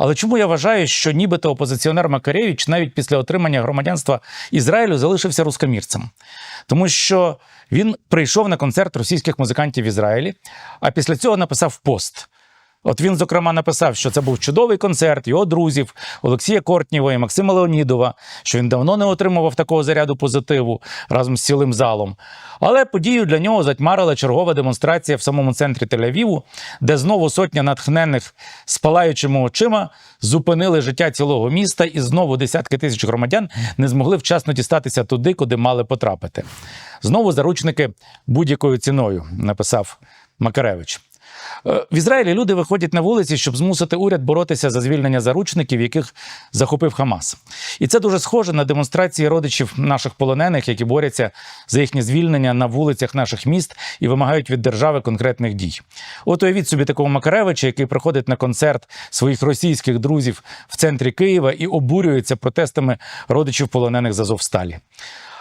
Але чому я вважаю, що нібито опозиціонер Макаревич навіть після отримання громадянства Ізраїлю залишився рускомірцем? Тому що він прийшов на концерт російських музикантів в Ізраїлі, а після цього написав пост. От він, зокрема, написав, що це був чудовий концерт його друзів Олексія Кортнєва і Максима Леонідова, що він давно не отримував такого заряду позитиву разом з цілим залом. Але подію для нього затьмарила чергова демонстрація в самому центрі Тель-Авіву, де знову сотня натхненних з палаючими очима зупинили життя цілого міста, і знову десятки тисяч громадян не змогли вчасно дістатися туди, куди мали потрапити. Знову заручники будь-якою ціною, написав Макаревич. Е, В Ізраїлі люди виходять на вулиці, щоб змусити уряд боротися за звільнення заручників, яких захопив Хамас. І це дуже схоже на демонстрації родичів наших полонених, які борються за їхнє звільнення на вулицях наших міст і вимагають від держави конкретних дій. От уявіть собі такого Макаревича, який приходить на концерт своїх російських друзів в центрі Києва і обурюється протестами родичів полонених з Азовсталі.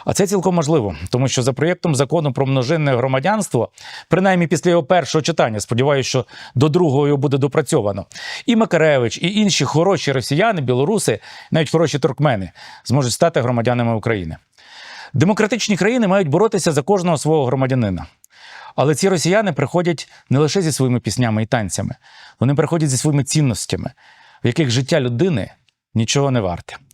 А це цілком можливо, тому що за проєктом закону про множинне громадянство, принаймні після його першого читання, сподіваюся, що до другого його буде допрацьовано. І Макаревич, і інші хороші росіяни, білоруси, навіть хороші туркмени зможуть стати громадянами України. Демократичні країни мають боротися за кожного свого громадянина. Але ці росіяни приходять не лише зі своїми піснями і танцями, вони приходять зі своїми цінностями, в яких життя людини нічого не варте.